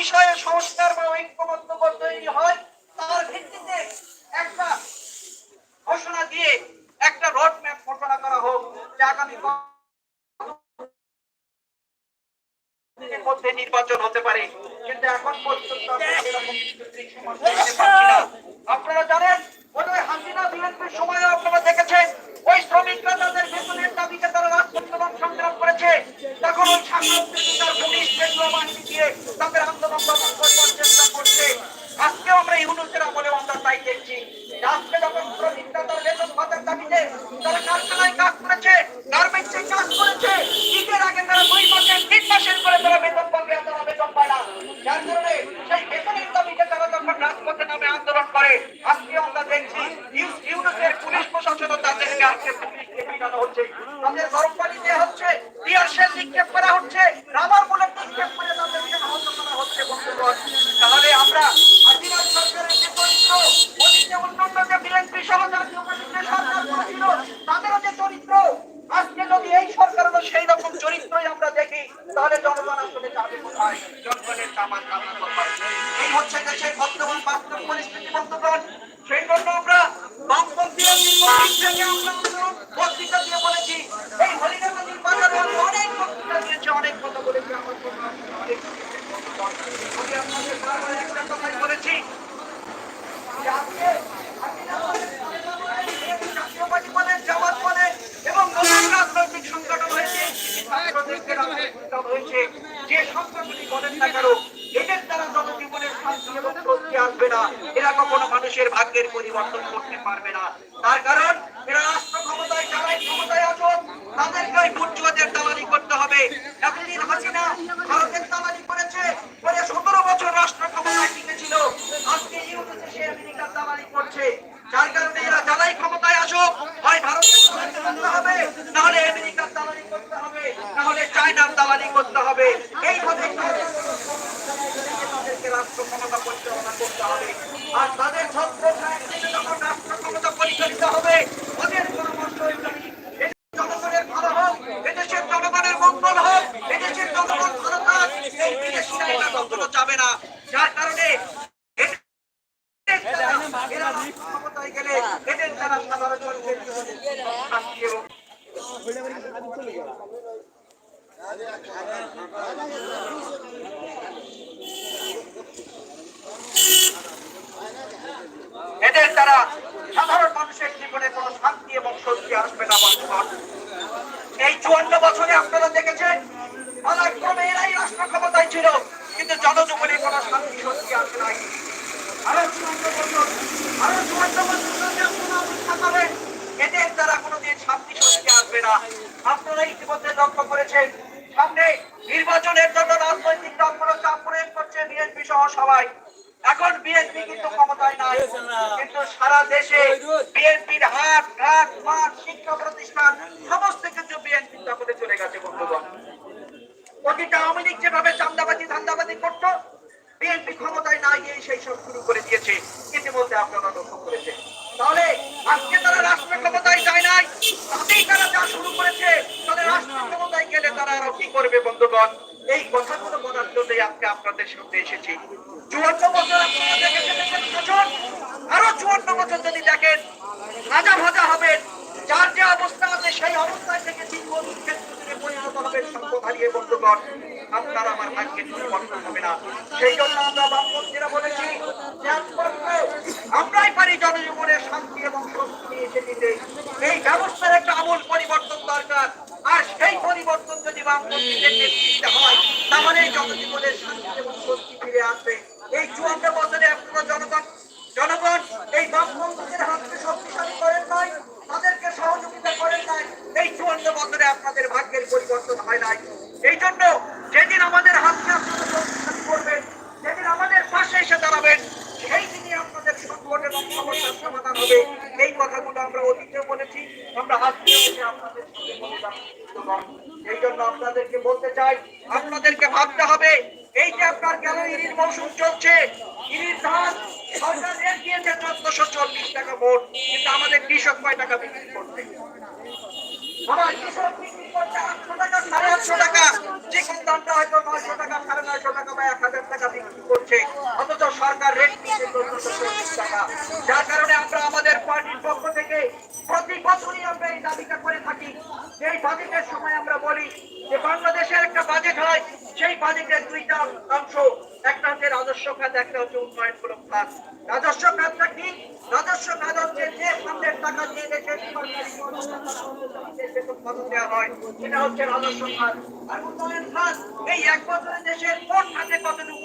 বিষয়ে সংস্কার বা ঐক্যমত্য তৈরি হয়, তার ভিত্তিতে একটা ঘোষণা দিয়ে একটা রোড ম্যাপ ঘোষণা করা হোক যে আগামী নির্বাচন হতে পারে কিন্তু এখন পর্যন্ত। আপনারা জানেন ওই হাসিনা বিএনপির সময় আপনারা দেখেছেন ওই শ্রমিকরা তাদের বেতনের দাবিতে তারা এবং সংগ্রাম করেছে। তখন ওই সাংবাদিকতার পুলিশ কেন্দ্র বাহিনী দিয়ে তাদের আন্দোলন দমন করবার চেষ্টা করছে। আজকে আমরা ইউনুসের আমলেও আমরা তাই দেখছি যে আজকে যখন শ্রমিকরা তার বেতন ভাতার দাবিতে তারা কারখানায় কাজ করেছে গার্মেন্টসে কাজ করেছে ঈদের আগে তারা দুই মাসের তিন মাসের করে তারা বেতন পাবে আর তারা বেতন পায় না যার কারণে সেই বেতনের দাবিতে তারা যখন রাজপথে নামে আন্দোলন করে আজকে আমরা দেখছি ইউ- ইউনুসের পুলিশ প্রশাসনও তাদেরকে আজকে পুলিশকে পিটানো হচ্ছে তাদের গরম পানি দেওয়া হচ্ছে টিয়ার শেল নিক্ষেপ করা হচ্ছে রাবার বুলেট তাহলে আমরা যে চরিত্র, অতীতে অন্যান্য যে সরকার ছিল তাদেরও যে চরিত্র, আজকে যদি এই সরকারেরও সেই রকম চরিত্রই আমরা দেখি, তাহলে জনগণ আসলে যাবে কোথায়? জনগণের কামান কান্না যে সংগঠনই বলেন না কেন, এদের দ্বারা জনজীবনের শান্তি আসবে না এরা কখনো মানুষের ভাগ্যের পরিবর্তন করতে পারবে না তার কারণ এরা রাষ্ট্র ক্ষমতায় যারাই ক্ষমতায় আসুন তাদেরকে বুর্জুয়াদের দালালি করতে হবে এতদিন হাসিনা ভারতের দালালি করেছে করে সতেরো বছর রাষ্ট্র ক্ষমতায় টিকেছিল আজকে ইউরোপে সে আমেরিকার দালালি করছে যার কারণে এরা যারাই ক্ষমতায় আসুক হয় ভারতের দালালি করতে হবে নাহলে আমেরিকার দালালি করতে হবে নাহলে চায়নার দালালি করতে হবে এইভাবে তাদেরকে রাষ্ট্র ক্ষমতা পরিচালনা করতে হবে আর তাদের ছত্র যখন রাষ্ট্র ক্ষমতা পরিচালিত হবে ওদের পরামর্শ অনুযায়ী এদেশের জনগণের ভালো হোক এদেশের জনগণের মঙ্গল হোক এদেশের জনগণ ভালো থাক এই বিদেশিরা এটা কখনো যাবে না যার কারণে এদের দ্বারা এরা রাষ্ট্র ক্ষমতায় গেলে এদের দ্বারা সাধারণ মানুষের জীবনে শান্তি এবং এদের দ্বারা সাধারণ মানুষের জীবনে কোনো শান্তি এবং স্বস্তি আসবে না এই চুয়ান্ন বছরে আপনারা দেখেছেন, পালাক্রমে এরাই রাষ্ট্র ক্ষমতায় ছিল, কিন্তু জনজীবনে কোনো শান্তি স্বস্তি আসে নাই। আরও চুয়ান্ন বছর, আরও চুয়ান্ন বছর যদি এদের দ্বারা কোনোদিন আসবে না আপনারা ইতিমধ্যে লক্ষ্য করেছেন, সামনে নির্বাচনের জন্য রাজনৈতিক দলগুলো প্রয়োগ করছে বিএনপি সহ সবাই। এখন বিএনপি কিন্তু ক্ষমতায় নাই, কিন্তু সারা দেশে বিএনপির হাট, ঘাট, মাঠ, শিক্ষা প্রতিষ্ঠান, সমস্ত কিছু বিএনপির দখলে চলে গেছে, বন্ধুগণ। অতীতে আওয়ামী লীগ যেভাবে চান্দাবাজি ধান্দাবাজি করত বিএনপি ক্ষমতায় না গিয়ে সেই সব শুরু করে দিয়েছে। ইতিমধ্যে আপনারা লক্ষ্য করেছেন। তাহলে আজকে তারা রাষ্ট্র ক্ষমতায় যায় নাই তাতেই তারা যা শুরু করেছে তাহলে রাষ্ট্র ক্ষমতায় গেলে তারা আরও কি করবে বন্ধুগণ এই কথাগুলো বলার জন্যই আজকে আপনাদের সামনে এসেছি। চুয়ান্ন বছর আরও চুয়ান্ন বছর যদি দেখেন ভাজা ভাজা হবেন, যার যে অবস্থা আছে সেই অবস্থায় থেকে তিন বছর আপনার আমার হবে না। সেই পারি জনজীবনের শান্তি এবং এই ব্যবস্থার একটা আমূল পরিবর্তন দরকার। আর সেই পরিবর্তন এসে দাঁড়াবেন সেই দিনই আপনাদের সংকট এবং আমরা অতীতেও বলেছি আমরা আজকে আপনাদের এই জন্য আপনাদেরকে বলতে চাই, আপনাদেরকে ভাবতে হবে, এই যে আপনার গেল ইরির মৌসুম চলছে ইরির ধান সরকার রেট দিয়েছে চোদ্দশো চল্লিশ টাকা মোট, কিন্তু আমাদের কৃষক কয় টাকা বিক্রি দামটা হয়তো নয়শো টাকা, সাড়ে নয়শো টাকা বিক্রি করছে। অথচ সরকার রেট টাকা। যার কারণে আমরা আমাদের পার্টির পক্ষ থেকে প্রতি বছরই আমরা এই দাবিটা করে থাকি এই বাজেটের সময় আমরা বলি যে বাংলাদেশের একটা বাজেট হয়, সেই বাজেটের দুইটা অংশ। একটা হচ্ছে রাজস্ব খাত, একটা হচ্ছে উন্নয়নমূলক খাত। রাজস্ব খাতটা কি? রাজস্ব খাত হচ্ছে যে ফান্ডের টাকা দিয়ে দেশের উন্নয়ন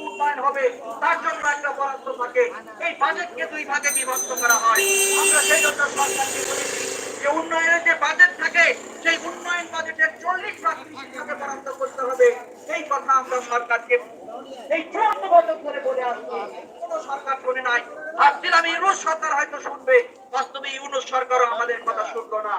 উন্নয়ন উন্নয়নের যে বাজেট সেই উন্নয়ন বাজেটের চল্লিশ ভাগ কৃষিখাতে বরাদ্দ করতে হবে। এই কথা আমরা সরকারকে এই চুয়ান্ন বছর ধরে বলে আসছি। কোন সরকার শুনে নাই। ভাবছিলাম ইউনুস সরকার হয়তো শুনবে। বাস্তবে ইউনুস সরকারও আমাদের কথা শুনলো না।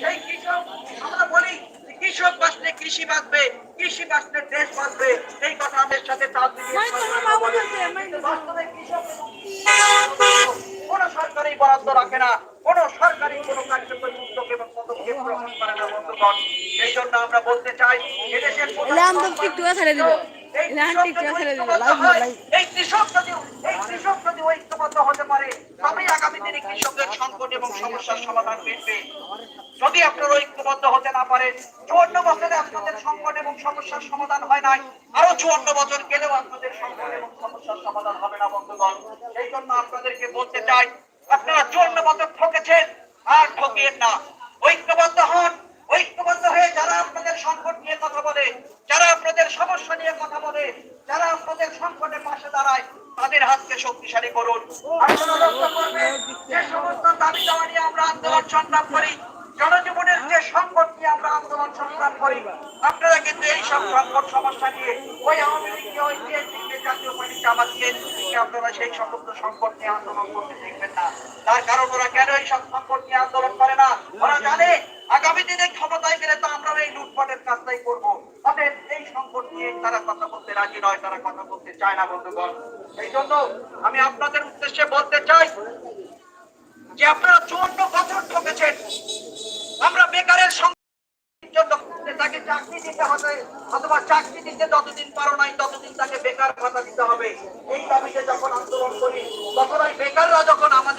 সেই কৃষক, আমরা কৃষি বাঁচবে। কৃষি বাঁচলে দেশ বাঁচবে এই কথা আমাদের সাথে বাস্তবে কৃষক কোন সরকারি বরাদ্দ রাখে না কোন সরকারি কোন কার্যকরী উদ্যোগ এবং পদক্ষেপ গ্রহণ করে না বন্ধুগণ। এই জন্য আমরা বলতে চাই এদেশের। এই কৃষক যদি এই কৃষক যদি ঐক্যবদ্ধ হতে পারে তবেই আগামী দিনে কৃষকের সংকট এবং সমস্যার সমাধান মিলবে যদি আপনারা ঐক্যবদ্ধ হতে না পারেন চুয়ান্ন বছরে আপনাদের সংকট এবং সমস্যার সমাধান হয় নাই। আরও চুয়ান্ন বছর গেলেও আপনাদের সংকট এবং সমস্যার সমাধান হবে না, বন্ধুগণ। সেই জন্য আপনাদেরকে বলতে চাই, আপনারা চুয়ান্ন বছর ঠকেছেন, আর ঠকিয়েন না। ঐক্যবদ্ধ হন। ঐক্যবদ্ধ হয়ে যারা আপনাদের সংকট নিয়ে কথা বলে, যারা আপনাদের সমস্যা নিয়ে কথা বলে, যারা আপনাদের সংকটের পাশে দাঁড়ায় তাদের হাতকে শক্তিশালী করুন। জনজীবনের যে সংকট নিয়ে আমরা আন্দোলন সংগ্রাম করি, আপনারা কিন্তু এই সব সংকট সমস্যা নিয়ে ওই আওয়ামী লীগকে ওই বিএনপিকে জাতীয় পার্টি আপনারা সেই সমস্ত সংকট নিয়ে আন্দোলন করতে দেখবেন না। তার কারণ ওরা কেন এই সব সংকট নিয়ে আন্দোলন করে না? ওরা জানে আগামী দিনে ক্ষমতায় গেলে তো আমরা এই লুটপাটের কাজটাই করব। তাদের এই সংকট নিয়ে তারা কথা বলতে রাজি নয়, তারা কথা বলতে চায় না, বন্ধুগণ। এই জন্য আমি আপনাদের উদ্দেশ্যে বলতে চাই যে আপনারা চুয়ান্ন বছর ঠকেছেন। আমরা বেকারের তাকে চাকরি দিতে হবে, অথবা চাকরি দিতে যতদিন পারো নাই, ততদিন তাকে বেকার ভাতা দিতে হবে। এই দাবিতে যখন আন্দোলন করি, তখন ওই বেকাররা যখন আমাদের